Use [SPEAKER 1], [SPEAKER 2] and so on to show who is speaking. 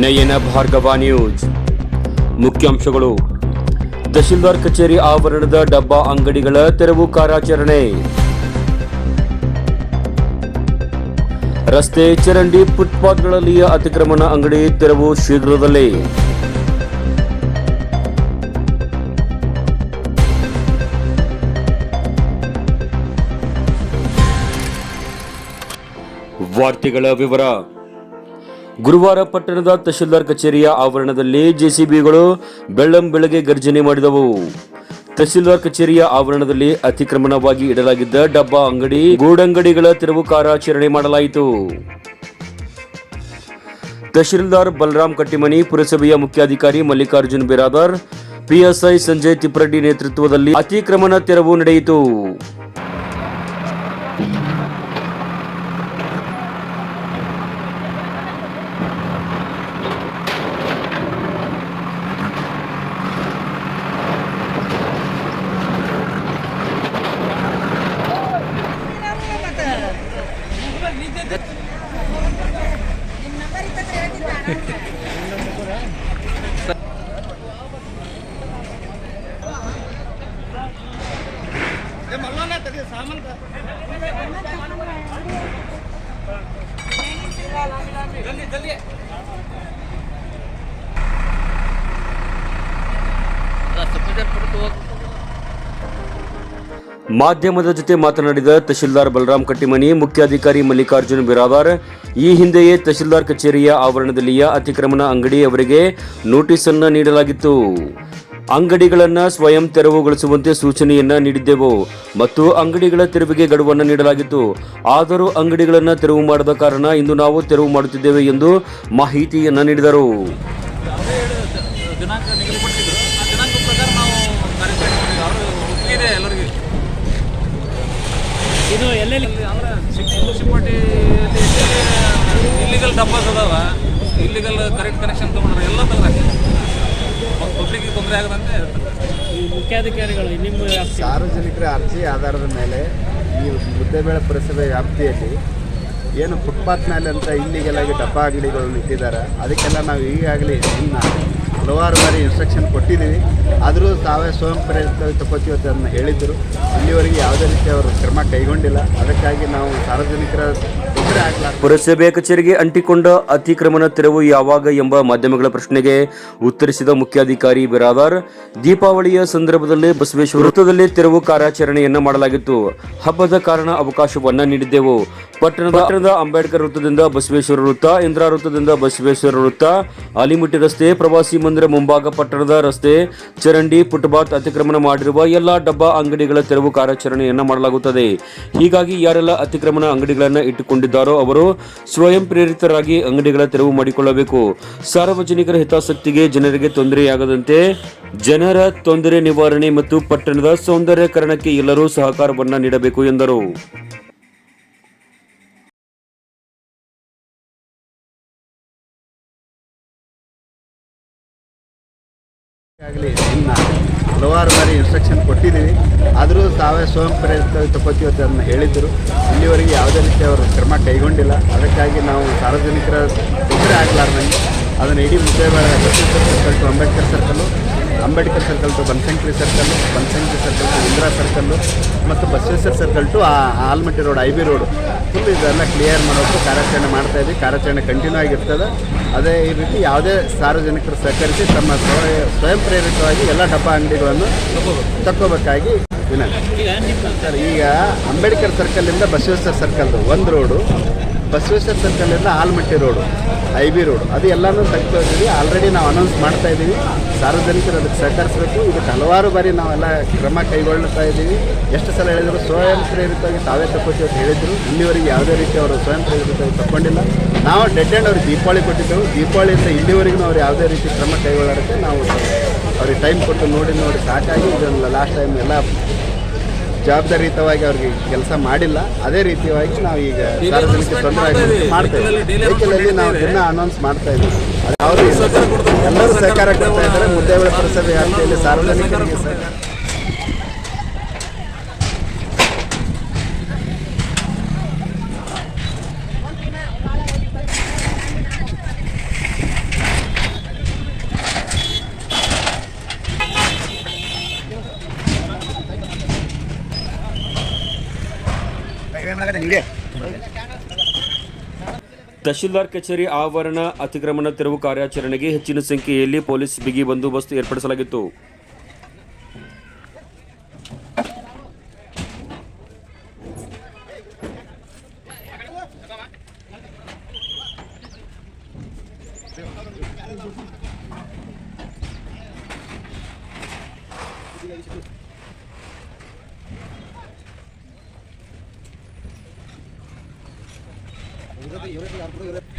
[SPEAKER 1] ನಯನ Bhargava news. ಮುಖ್ಯಾಂಶಗಳು. ತಹಶೀಲ್ದಾರ್ ಕಚೇರಿ ಆವರಣದ ಡಬ್ಬಾ ಅಂಗಡಿಗಳ ತೆರವು ಕಾರ್ಯಾಚರಣೆ. ರಸ್ತೆ ಚರಂಡಿ ಫುಟ್ಪಾತ್ಗಳಲ್ಲಿಯ ಅತಿಕ್ರಮಣ ಅಂಗಡಿ ತೆರವು ಶೀಘ್ರದಲ್ಲೇ. ವಾರ್ತೆಗಳ ವಿವರ. ಗುರುವಾರ ಪಟ್ಟಣದ ತಹಶೀಲ್ದಾರ್ ಕಚೇರಿಯ ಆವರಣದಲ್ಲಿ ಜೆಸಿಬಿಗಳು ಬೆಳ್ಳಂ ಬೆಳಗ್ಗೆ ಗರ್ಜನೆ ಮಾಡಿದವು. ತಹಶೀಲ್ದಾರ್ ಕಚೇರಿಯ ಆವರಣದಲ್ಲಿ ಅತಿಕ್ರಮಣವಾಗಿ ಇಡಲಾಗಿದ್ದ ಡಬ್ಬಾ ಅಂಗಡಿ, ಗೂಡಂಗಡಿಗಳ ತೆರವು ಕಾರ್ಯಾಚರಣೆ ಮಾಡಲಾಯಿತು. ತಹಶೀಲ್ದಾರ್ ಬಲರಾಮ್ ಕಟ್ಟಿಮನಿ, ಪುರಸಭೆಯ ಮುಖ್ಯಾಧಿಕಾರಿ ಮಲ್ಲಿಕಾರ್ಜುನ್ ಬಿರಾದರ್, ಪಿಎಸ್ಐ ಸಂಜಯ್ ತಿಪ್ರಡ್ಡಿ ನೇತೃತ್ವದಲ್ಲಿ ಅತಿಕ್ರಮಣ ತೆರವು ನಡೆಯಿತು. ಮಾಧ್ಯಮದ ಜೊತೆ ಮಾತನಾಡಿದ ತಹಶೀಲ್ದಾರ್ ಬಲರಾಮ್ ಕಟ್ಟಿಮನಿ, ಮುಖ್ಯಾಧಿಕಾರಿ ಮಲ್ಲಿಕಾರ್ಜುನ್ ಬಿರಾವಾರ್ ಈ ಹಿಂದೆಯೇ ತಹಶೀಲ್ದಾರ್ ಕಚೇರಿಯ ಆವರಣದಲ್ಲಿಯ ಅತಿಕ್ರಮಣ ಅಂಗಡಿ ಅವರಿಗೆ ನೋಟಿಸ್ ಅನ್ನು ನೀಡಲಾಗಿತ್ತು. ಅಂಗಡಿಗಳನ್ನ ಸ್ವಯಂ ತೆರವುಗೊಳಿಸುವಂತೆ ಸೂಚನೆಯನ್ನ ನೀಡಿದ್ದೆವು ಮತ್ತು ಅಂಗಡಿಗಳ ತೆರವಿಗೆ ಗಡುವನ್ನು ನೀಡಲಾಗಿತ್ತು. ಆದರೂ ಅಂಗಡಿಗಳನ್ನು ತೆರವು ಮಾಡದ ಕಾರಣ ಇಂದು ನಾವು ತೆರವು ಮಾಡುತ್ತಿದ್ದೇವೆ ಎಂದು ಮಾಹಿತಿಯನ್ನು ನೀಡಿದರು.
[SPEAKER 2] ಇದೆ
[SPEAKER 3] ಎಲ್ಲೆಲ್ಲಿ?
[SPEAKER 2] ಅಂದ್ರೆ ಇಲ್ಲಿಗಲ್ ಡಬ್ಬಾಸ್ ಅದಾವ. ಇಲ್ಲಿಗಲ್ ಕರೆಂಟ್ ಕನೆಕ್ಷನ್ ತೊಗೊಂಡ್ರೆ ಎಲ್ಲ ತೆಗ್ದಾಕಿ ಪಬ್ಲಿಕ್ಗೆ ತೊಂದರೆ ಆಗದಂತೆ
[SPEAKER 3] ಈ ಮುಖ್ಯಾಧಿಕಾರಿಗಳು ನಿಮ್ಮ ವ್ಯಾಪ್ತಿ?
[SPEAKER 4] ಸಾರ್ವಜನಿಕರ ಅರ್ಜಿ ಆಧಾರದ ಮೇಲೆ ಈ ಮುದ್ದೇಬೇಳೆ ಪುರಸಭೆ ವ್ಯಾಪ್ತಿಯಲ್ಲಿ ಏನು ಫುಟ್ಪಾತ್ ಮೇಲೆ ಅಂತ ಇಲ್ಲಿಗೆಲ್ಲಾಗಿ ಡಬ್ಬ ಅಂಗಡಿಗಳನ್ನು ಇಟ್ಟಿದ್ದಾರೆ ಅದಕ್ಕೆಲ್ಲ ನಾವು ಈಗಾಗಲೇ ಇನ್ನು ಹಲವಾರು ಬಾರಿ ಇನ್ಸ್ಟ್ರಕ್ಷನ್ ಕೊಟ್ಟಿದ್ದೀವಿ. ಆದರೂ ತಾವೇ ಸ್ವಯಂ ಪ್ರೇರಿತ ತಗೋತೀವಿ ಅಂತ ಅದನ್ನ ಹೇಳಿದ್ದರು. ಇಲ್ಲಿವರೆಗೆ ಯಾವುದೇ ರೀತಿ ಅವರು ಕ್ರಮ ಕೈಗೊಂಡಿಲ್ಲ. ಅದಕ್ಕಾಗಿ ನಾವು ಸಾರ್ವಜನಿಕರ
[SPEAKER 1] ಪುರಸಭೆ ಕಚೇರಿಗೆ ಅಂಟಿಕೊಂಡ ಅತಿಕ್ರಮಣ ತೆರವು ಯಾವಾಗ ಎಂಬ ಮಾಧ್ಯಮಗಳ ಪ್ರಶ್ನೆಗೆ ಉತ್ತರಿಸಿದ ಮುಖ್ಯಾಧಿಕಾರಿ ಬಿರಾದಾರ್, ದೀಪಾವಳಿಯ ಸಂದರ್ಭದಲ್ಲಿ ಬಸವೇಶ್ವರ ವೃತ್ತದಲ್ಲಿ ತೆರವು ಕಾರ್ಯಾಚರಣೆಯನ್ನು ಮಾಡಲಾಗಿತ್ತು. ಹಬ್ಬದ ಕಾರಣ ಅವಕಾಶವನ್ನ ನೀಡಿದ್ದೆವು. ಪಟ್ಟಣದ ಪಟ್ಟಣದ ಅಂಬೇಡ್ಕರ್ ವೃತ್ತದಿಂದ ಬಸವೇಶ್ವರ ವೃತ್ತ, ಇಂದಿರಾ ವೃತ್ತದಿಂದ ಬಸವೇಶ್ವರ ವೃತ್ತ ಆಲಿಮಟ್ಟಿ ರಸ್ತೆ, ಪ್ರವಾಸಿ ಮಂದಿರ ಮುಂಭಾಗ ಪಟ್ಟಣದ ರಸ್ತೆ, ಚರಂಡಿ, ಫುಟ್ಪಾತ್ ಅತಿಕ್ರಮಣ ಮಾಡಿರುವ ಎಲ್ಲಾ ಡಬ್ಬಾ ಅಂಗಡಿಗಳ ತೆರವು ಕಾರ್ಯಾಚರಣೆಯನ್ನು ಮಾಡಲಾಗುತ್ತದೆ. ಹೀಗಾಗಿ ಯಾರೆಲ್ಲ ಅತಿಕ್ರಮಣ ಅಂಗಡಿಗಳನ್ನು ಇಟ್ಟುಕೊಂಡಿದ್ದಾರೋ ಅವರು ಸ್ವಯಂ ಪ್ರೇರಿತರಾಗಿ ಅಂಗಡಿಗಳ ತೆರವು ಮಾಡಿಕೊಳ್ಳಬೇಕು. ಸಾರ್ವಜನಿಕರ ಹಿತಾಸಕ್ತಿಗೆ ಜನರಿಗೆ ತೊಂದರೆಯಾಗದಂತೆ ಜನರ ತೊಂದರೆ ನಿವಾರಣೆ ಮತ್ತು ಪಟ್ಟಣದ ಸೌಂದರ್ಯಕರಣಕ್ಕೆ ಎಲ್ಲರೂ ಸಹಕಾರವನ್ನು ನೀಡಬೇಕು ಎಂದರು.
[SPEAKER 4] ಈಗಾಗಲೇ ಇನ್ನು ಹಲವಾರು ಬಾರಿ ಇನ್ಸ್ಟ್ರಕ್ಷನ್ ಕೊಟ್ಟಿದ್ದೀವಿ. ಆದರೂ ತಾವೇ ಸ್ವಯಂ ಪ್ರೇರಿತ ತಗೋತೀವಿ ಅದನ್ನು ಹೇಳಿದ್ದರು. ಇಲ್ಲಿವರೆಗೆ ಯಾವುದೇ ರೀತಿ ಅವರು ಕ್ರಮ ಕೈಗೊಂಡಿಲ್ಲ. ಅದಕ್ಕಾಗಿ ನಾವು ಸಾರ್ವಜನಿಕರ ತೊಂದರೆ ಆಗಲಾರ್ದಂಗೆ ಅದನ್ನು ಇಡೀ ಮುದ್ದೇಬೇಳೆ ಬೇಡ circle to Ambedkar circle Ambedkar circle to Banashankari circle Banashankari circle to Indira circle ಮತ್ತು Basaveshwara circle to Almatti road I B road full ಇದೆಲ್ಲ ಕ್ಲಿಯರ್ ಮಾಡೋದು ಕಾರ್ಯಾಚರಣೆ ಮಾಡ್ತಾ ಇದ್ದೀವಿ ಕಾರ್ಯಾಚರಣೆ ಕಂಟಿನ್ಯೂ ಆಗಿರ್ತದೆ. ಅದೇ ಈ ರೀತಿ ಯಾವುದೇ ಸಾರ್ವಜನಿಕರು ಸಹಕರಿಸಿ ತಮ್ಮ ಸ್ವಯ- ಪ್ರೇರಿತವಾಗಿ ಎಲ್ಲ ಡಬ್ಬ ಅಂಗಡಿಗಳನ್ನು ತಕ್ಕೋಬೇಕಾಗಿ ಸರ್, ಈಗ ಅಂಬೇಡ್ಕರ್ ಸರ್ಕಲಿಂದ ಬಸವೇಶ್ವರ ಸರ್ಕಲ್ದು ಒಂದು road Basaveshwara ಸರ್ಕಲಿಂದ Almatti road I B road. ಅದು ಎಲ್ಲನೂ ತೆಗ್ತಾ ಇದ್ದೀವಿ ಆಲ್ರೆಡಿ ನಾವು ಅನೌನ್ಸ್ ಮಾಡ್ತಾ ಇದ್ದೀವಿ. ಸಾರ್ವಜನಿಕರು ಅದಕ್ಕೆ ಸಹಕರಿಸಬೇಕು. ಇದಕ್ಕೆ ಹಲವಾರು ಬಾರಿ ನಾವೆಲ್ಲ ಕ್ರಮ ಕೈಗೊಳ್ಳುತ್ತಾ ಇದ್ದೀವಿ. ಎಷ್ಟು ಸಲ ಹೇಳಿದ್ರು ಸ್ವಯಂ ಪ್ರೇರಿತವಾಗಿ ತಾವೇ ತಗೋತೀವಿ ಅಂತ ಹೇಳಿದ್ರು. ಇಲ್ಲಿವರೆಗೆ ಯಾವುದೇ ರೀತಿ ಅವರು ಸ್ವಯಂ ಪ್ರೇರಿತವಾಗಿ ತಗೊಂಡಿಲ್ಲ ನಾವು ಡೆಡ್ ಆ್ಯಂಡ್ ಅವ್ರಿಗೆ ದೀಪಾವಳಿ ಕೊಟ್ಟಿದ್ದೆವು. ದೀಪಾವಳಿಯಿಂದ ಇಲ್ಲಿವರೆಗೂ ಅವ್ರು ಯಾವುದೇ ರೀತಿ ಕ್ರಮ ಕೈಗೊಳ್ಳೋದಕ್ಕೆ ನಾವು ಅವ್ರಿಗೆ ಟೈಮ್ ಕೊಟ್ಟು ನೋಡಿ ನೋಡಿ ಸಾಕಾಗಿ ಇದನ್ನು ಲಾಸ್ಟ್ ಟೈಮ್ ಎಲ್ಲ ಜವಾಬ್ದಾರಿಯುತವಾಗಿ ಅವ್ರಿಗೆ ಕೆಲಸ ಮಾಡಿಲ್ಲ. ಅದೇ ರೀತಿಯಾಗಿ ನಾವು ಈಗ ಸಾರ್ವಜನಿಕ ತೊಂದರೆ ಮಾಡ್ತೇವೆ. ಇದ್ದೀವಿ ನಾವು ದಿನ ಅನೌನ್ಸ್ ಮಾಡ್ತಾ ಇದ್ದೀವಿ. ಎಲ್ಲರೂ ಸಹಕಾರ ಕೊಡ್ತಾ ಇದ್ದಾರೆ. ಮುದ್ದೇಬೇಳೆ ಪುರಸಭೆ ವ್ಯಾಪ್ತಿಯಲ್ಲಿ ಸಾರ್ವಜನಿಕರಿಗೆ
[SPEAKER 2] ಸಹಕಾರ.
[SPEAKER 1] ತಹಶೀಲ್ದಾರ್ ಕಚೇರಿ ಆವರಣ ಅತಿಕ್ರಮಣ ತೆರವು ಕಾರ್ಯಾಚರಣೆಗೆ ಹೆಚ್ಚಿನ ಸಂಖ್ಯೆಯಲ್ಲಿ ಪೊಲೀಸ್ ಬಿಗಿ ಬಂದೋಬಸ್ತ್ ಏರ್ಪಡಿಸಲಾಗಿತ್ತು. Look at that.